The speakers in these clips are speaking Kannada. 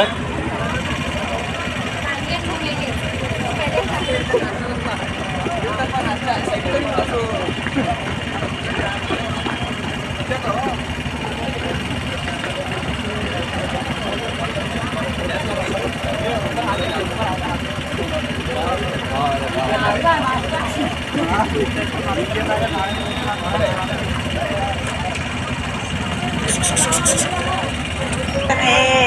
sir? Hey. Eh,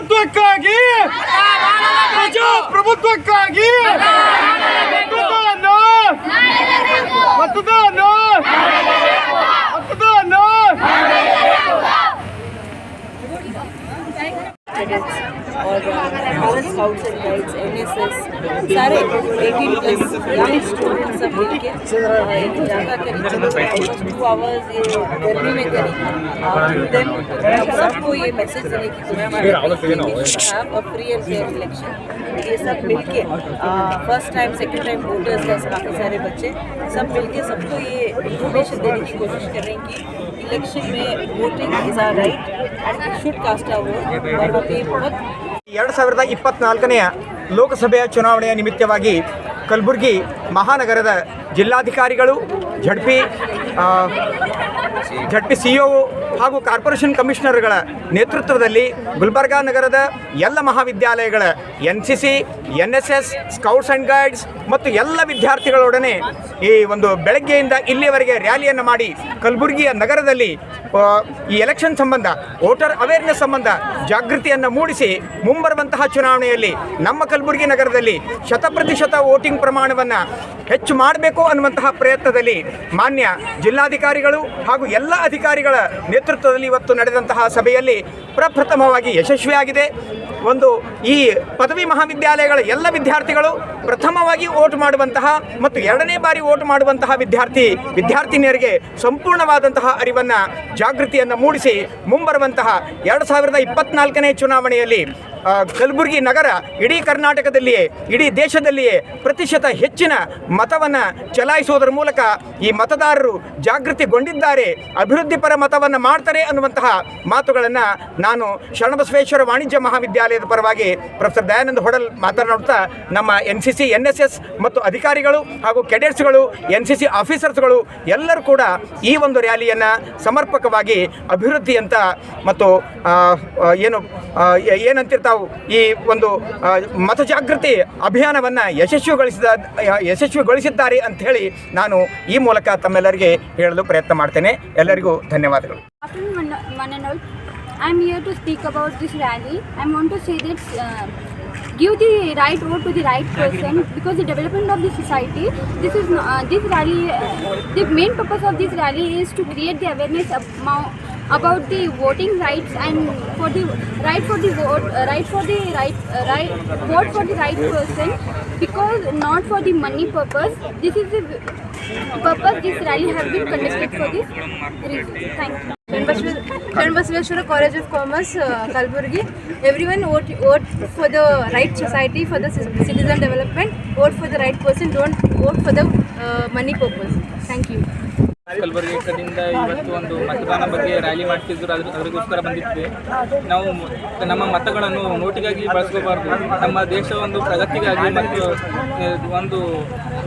ಪ್ರಜಾಪ್ರಭುತ್ವಕ್ಕಾಗಿ ಪ್ರಜಾಪ್ರಭುತ್ವಕ್ಕಾಗಿ cadets or uh, our scouts and guides, NSS, सारे 18 plus young students सब मिलके uh, एक करी टू आवर्स ये गर्मी में करी। देन सबको ये मैसेज देने की फ्री एंड फेयर इलेक्शन ये सब मिलके first time second time voters है काफ़ी सारे बच्चे सब मिलके सबको ये इन्फॉर्मेशन देने की कोशिश कर रहे हैं कि इलेक्शन में वोटिंग इज़ आर राइट ಎರಡ್ ಎರಡು ಸಾವಿರದ ಇಪ್ಪತ್ನಾಲ್ಕನೆಯ ಲೋಕಸಭೆಯ ಚುನಾವಣೆಯ ನಿಮಿತ್ತವಾಗಿ ಕಲಬುರಗಿ ಮಹಾನಗರದ ಜಿಲ್ಲಾಧಿಕಾರಿಗಳು ಝಡ್ಪಿ ಝಡ್ಪಿ ಸಿ ಹಾಗೂ ಕಾರ್ಪೊರೇಷನ್ ಕಮಿಷನರ್ಗಳ ನೇತೃತ್ವದಲ್ಲಿ ಗುಲ್ಬರ್ಗಾ ನಗರದ ಎಲ್ಲ ಮಹಾವಿದ್ಯಾಲಯಗಳ N C C, N S S, scouts and guides ಮತ್ತು ಎಲ್ಲ ವಿದ್ಯಾರ್ಥಿಗಳೊಡನೆ ಈ ಒಂದು ಬೆಳಗ್ಗೆಯಿಂದ ಇಲ್ಲಿಯವರೆಗೆ ರ್ಯಾಲಿಯನ್ನು ಮಾಡಿ ಕಲಬುರಗಿಯ ನಗರದಲ್ಲಿ ಈ ಎಲೆಕ್ಷನ್ ಸಂಬಂಧ, ವೋಟರ್ ಅವೇರ್ನೆಸ್ ಸಂಬಂಧ ಜಾಗೃತಿಯನ್ನು ಮೂಡಿಸಿ ಮುಂಬರುವಂತಹ ಚುನಾವಣೆಯಲ್ಲಿ ನಮ್ಮ ಕಲಬುರಗಿ ನಗರದಲ್ಲಿ ಶತಪ್ರತಿಶತ ವೋಟಿಂಗ್ ಪ್ರಮಾಣವನ್ನು ಹೆಚ್ಚು ಮಾಡಬೇಕು ಅನ್ನುವಂತಹ ಪ್ರಯತ್ನದಲ್ಲಿ ಮಾನ್ಯ ಜಿಲ್ಲಾಧಿಕಾರಿಗಳು ಹಾಗೂ ಎಲ್ಲ ಅಧಿಕಾರಿಗಳ ನೇತೃತ್ವದಲ್ಲಿ ಇವತ್ತು ನಡೆದಂತಹ ಸಭೆಯಲ್ಲಿ ಪ್ರಪ್ರಥಮವಾಗಿ ಯಶಸ್ವಿಯಾಗಿದೆ. ಒಂದು ಈ ಪದವಿ ಮಹಾವಿದ್ಯಾಲಯಗಳ ಎಲ್ಲ ವಿದ್ಯಾರ್ಥಿಗಳು ಪ್ರಥಮವಾಗಿ ಓಟ್ ಮಾಡುವಂತಹ ಮತ್ತು ಎರಡನೇ ಬಾರಿ ಓಟ್ ಮಾಡುವಂತಹ ವಿದ್ಯಾರ್ಥಿ ವಿದ್ಯಾರ್ಥಿನಿಯರಿಗೆ ಸಂಪೂರ್ಣವಾದಂತಹ ಅರಿವನ್ನು, ಜಾಗೃತಿಯನ್ನು ಮೂಡಿಸಿ ಮುಂಬರುವಂತಹ ಎರಡು ಸಾವಿರದ ಇಪ್ಪತ್ನಾಲ್ಕನೇ ಚುನಾವಣೆಯಲ್ಲಿ ಕಲಬುರಗಿ ನಗರ ಇಡೀ ಕರ್ನಾಟಕದಲ್ಲಿಯೇ, ಇಡೀ ದೇಶದಲ್ಲಿಯೇ ಪ್ರತಿಶತ ಹೆಚ್ಚಿನ ಮತವನ್ನು ಚಲಾಯಿಸುವುದರ ಮೂಲಕ ಈ ಮತದಾರರು ಜಾಗೃತಿಗೊಂಡಿದ್ದಾರೆ ಅಭಿವೃದ್ಧಿಪರ ಮತವನ್ನು ಮಾಡ್ತಾರೆ ಅನ್ನುವಂತಹ ಮಾತುಗಳನ್ನು ನಾನು ಶರಣಬಸವೇಶ್ವರ ವಾಣಿಜ್ಯ ಮಹಾವಿದ್ಯಾಲಯದ ಪರವಾಗಿ ಪ್ರೊಫೆಸರ್ ದಯಾನಂದ ಹೊಡಲ್ ಮಾತನಾಡುತ್ತಾ ನಮ್ಮ N C C N S S ಮತ್ತು ಅಧಿಕಾರಿಗಳು ಹಾಗೂ ಕೆಡೆಟ್ಸ್ಗಳು ಎನ್ ಸಿ ಸಿ ಆಫೀಸರ್ಸ್ಗಳು ಎಲ್ಲರೂ ಕೂಡ ಈ ಒಂದು ರ್ಯಾಲಿಯನ್ನು ಸಮರ್ಪಕವಾಗಿ ಅಭಿವೃದ್ಧಿಯಂತ ಮತ್ತು ಆ, ಆ, ಏನು ಏನಂತಿರ್ತಾವು ಈ ಒಂದು ಮತ ಜಾಗೃತಿ ಅಭಿಯಾನವನ್ನು ಯಶಸ್ವಿಗೊಳಿಸಿದ ಯಶಸ್ವಿಗೊಳಿಸಿದ್ದಾರೆ ಅಂತ ಹೇಳಿ ನಾನು ಈ ಮೂಲಕ ತಮ್ಮೆಲ್ಲರಿಗೆ ಹೇಳಲು ಪ್ರಯತ್ನ ಮಾಡ್ತೇನೆ ಎಲ್ಲರಿಗೂ ಧನ್ಯವಾದಗಳು I. I'm here to speak about this rally. I want to say that uh, give the right vote to the right person because the development of the society. This is uh, this rally. Uh, the main purpose of this rally is to create the awareness about, about the voting rights and for the right for the vote, uh, right for the right, uh, right vote for the right person because not for the money purpose. This is the purpose this rally has been conducted for this reason. Thank you. Sharan Basaveshwara College of Commerce, uh, Kalburgi. Everyone vote, vote for the right society, for the citizen development. Vote for the right person. Don't vote for the uh, money purpose. Thank you. Kalaburagi ಕಡೆಯಿಂದ ಇವತ್ತು ಒಂದು ಮತದಾನ ಬಗ್ಗೆ ರ್ಯಾಲಿ ಮಾಡ್ತಿದ್ರು. ಅದ್ರ ಅದಕ್ಕೋಸ್ಕರ ಬಂದಿದ್ವಿ. ನಾವು ನಮ್ಮ ಮತಗಳನ್ನು ನೋಟಿಗಾಗಿ ಬಳಸ್ಕೋಬಾರ್ದು. ನಮ್ಮ ದೇಶ ಒಂದು ಪ್ರಗತಿಗಾಗಿ ಮತ್ತು ಒಂದು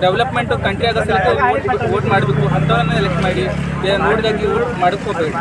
ಡೆವಲಪ್ಮೆಂಟ್ ಕಂಟ್ರಿ ಆಗೋ ಸಲ ವೋಟ್ ಮಾಡಬೇಕು. ಅಂಥವನ್ನ ಎಲೆಕ್ಟ್ ಮಾಡಿ ನೋಟಿಗಾಗಿ ವೋಟ್ ಮಾಡ್ಕೋಬೇಕು.